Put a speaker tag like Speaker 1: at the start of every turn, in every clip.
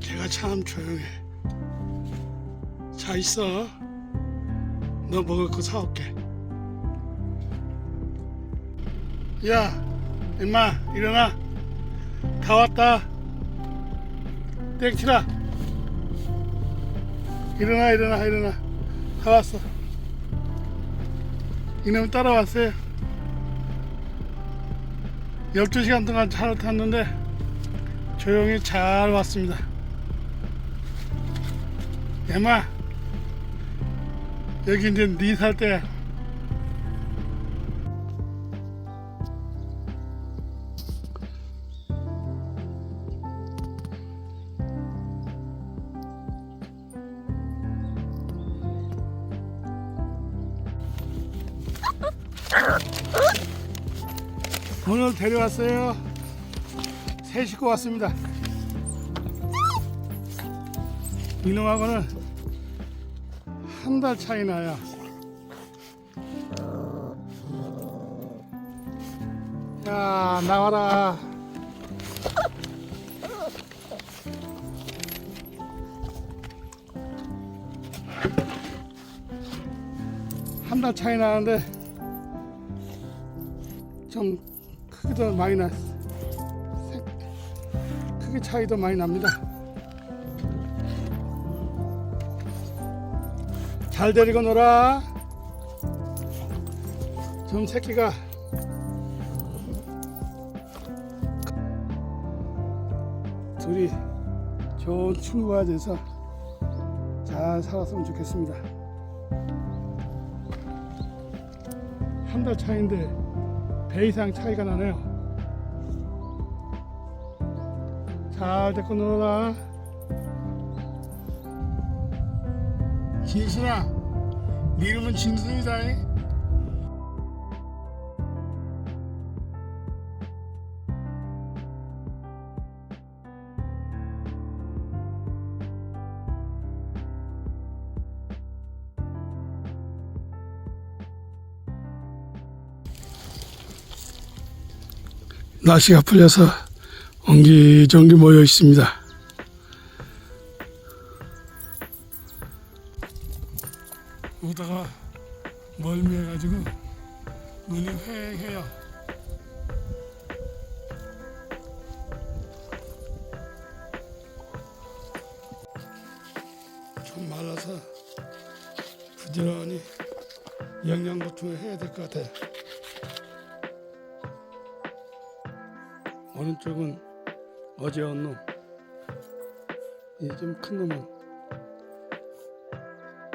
Speaker 1: 걔가 참 조용해. 자 있어. 너 먹을 거 사올게. 야, 임마 일어나. 다 왔다. 땡치라. 일어나 일어나 일어나. 다 왔어. 이놈 따라왔어요. 12시간 동안 차를 탔는데 조용히 잘 왔습니다. 얘마 여기 이제 네살 때야. 오늘 데려왔어요. 새 식구 왔습니다. 이놈하고는 한 달 차이 나요. 야, 나와라. 한 달 차이 나는데 좀 크기도 많이 나. 색, 크기 차이도 많이 납니다. 잘 데리고 놀아. 좀 새끼가 둘이 좋은 친구가 돼서 잘 살았으면 좋겠습니다. 한 달 차인데 배 이상 차이가 나네요. 잘 데리고 놀아라. 진순아, 네 이름은 진순이다. 잉? 날씨가 풀려서 옹기종기 모여 있습니다. 오다가 멀미해가지고 눈이 휑해요. 좀 말라서 부지런히 영양 보충을 해야 될 것 같아요. 오른쪽은 어제 온 놈, 이 좀 큰 놈은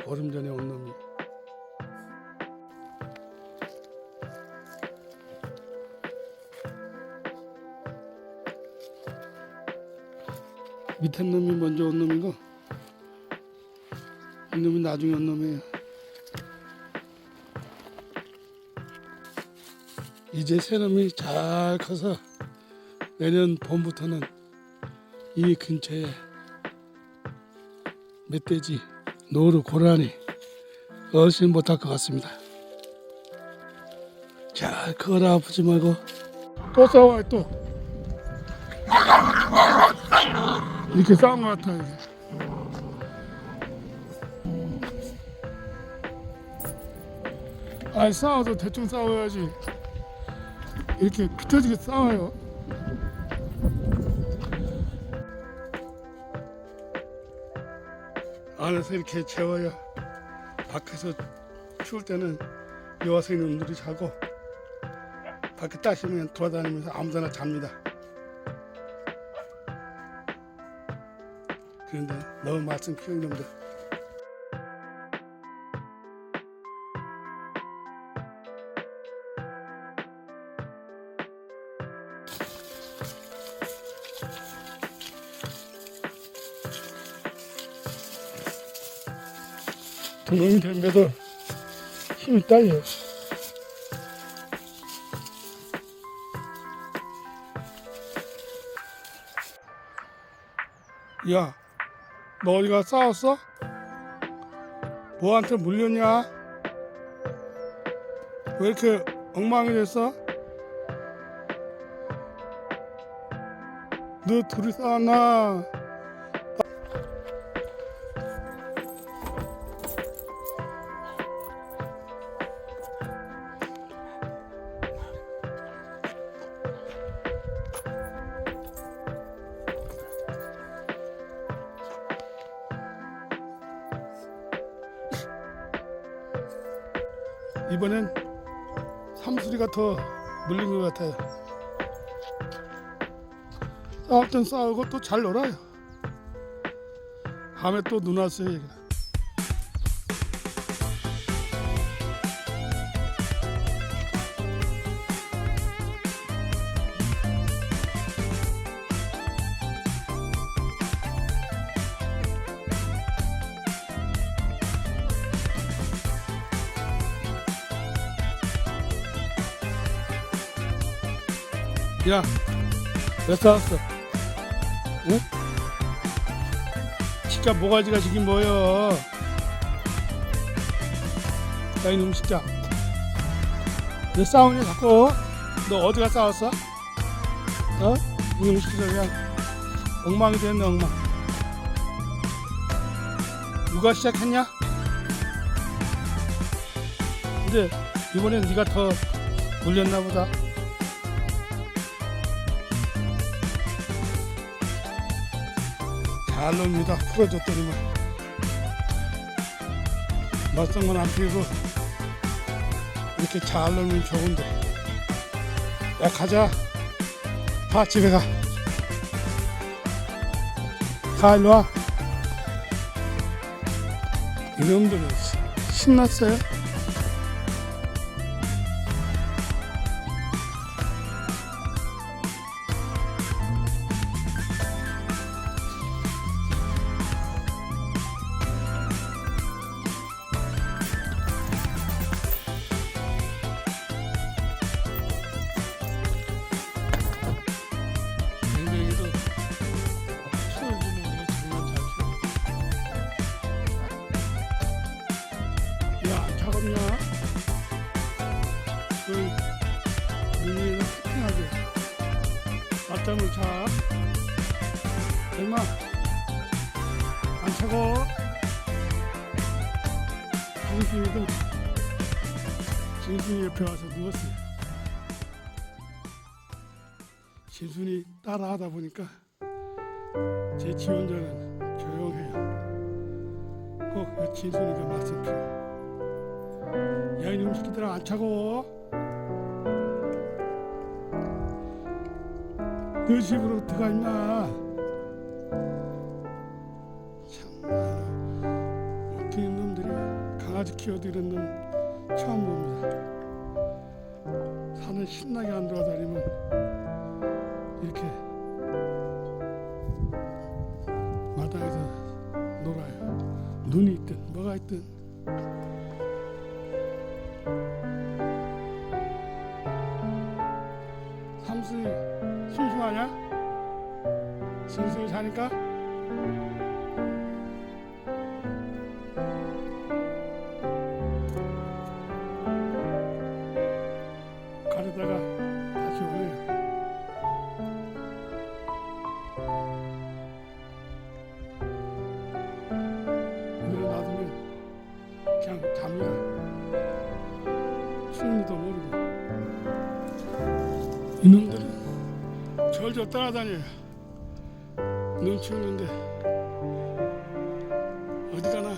Speaker 1: 얼음 전에 온 놈이. 밑에 놈이 먼저 온 놈이고, 이 놈이 나중에 온 놈이에요. 이제 새 놈이 잘 커서 내년 봄부터는 이 근처에 멧돼지, 노루, 고라니 어르신 못할 것 같습니다. 잘 커라 아프지 말고 또 싸워요 또 이렇게 싸운 것 같아 이게. 아니 싸워도 대충 싸워야지 이렇게 비터지게 싸워요 안에서 이렇게 재워야 밖에서 추울 때는 여와서 이놈들이 자고 밖에 따시면 돌아다니면서 아무데나 잡니다. 그런데 너무 말씀 키운 놈들 두 놈이 된데도 힘이 딸려. 야, 너 어디가 싸웠어? 뭐한테 물렸냐? 왜 이렇게 엉망이 됐어? 너 둘이 싸웠나? 이번엔 삼수리가 더 물린 것 같아요. 싸울 땐 싸우고 또 잘 놀아요. 밤에 또 눈 왔어요. 야, 몇 싸웠어? 응? 진짜 모가지가 지금 뭐여? 야 이놈 진짜. 너 싸우냐 자꾸? 너 어디가 싸웠어? 어? 이놈 진짜 그냥 엉망이 됐네 엉망. 누가 시작했냐? 근데 이번엔 네가 더 물렸나 보다. 잘 놉니다. 풀어줬더니만. 맞선 건안 피고 이렇게 잘 놀면 좋은데. 야 가자. 가 집에 가. 가 일로 와. 이놈들은 시- 신났어요? 차갑냐? 그, 눈이 팽팽하게. 낮잠을 자. 얼마? 안 차고. 정신이도 진순이 옆에 와서 누웠어요. 진순이 따라 하다 보니까 제 지원자는 조용해요. 꼭그 진순이가 말씀 피워. 야 이놈 새끼들아 안 차고. 너 집으로 들어가 있나? 참 웃기는 놈들이 강아지 키워도 이런 놈 처음 봅니다. 산을 신나게 안 돌아다니면 이렇게 마당에서 놀아요. 눈이 있든 뭐가 있든. 자니까? 가려다가 다시 오네요. 오늘은 놔두면 그냥 잠이야. 추운지도 모르고. 이놈들은 절절 따라다녀요. 눈치 없는데 어디 가나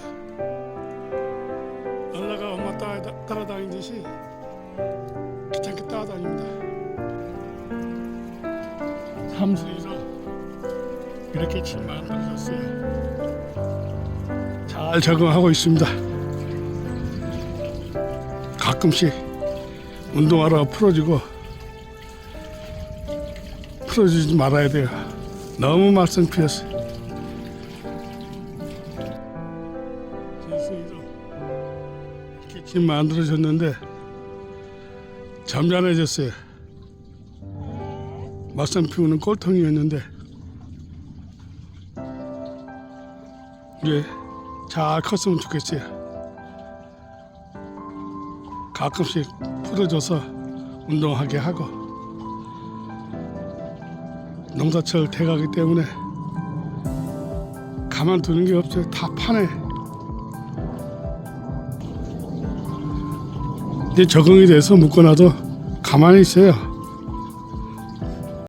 Speaker 1: 얼라가 엄마 따라, 따라다니듯이 귀찮게 따라다닙니다. 삼수에서 이렇게 집 만들어졌어요. 잘 적응하고 있습니다. 가끔씩 운동하러 풀어주고 풀어주지 말아야 돼요. 너무 말썽 피웠어요. 이렇게 집 만들어줬는데 잠잠해졌어요. 말썽 피우는 꼴통이었는데 이제 잘 컸으면 좋겠어요. 가끔씩 풀어줘서 운동하게 하고 농사철 돼가기 때문에 가만두는 게 없어요. 다 파네. 이제 적응이 돼서 묶어놔도 가만히 있어요.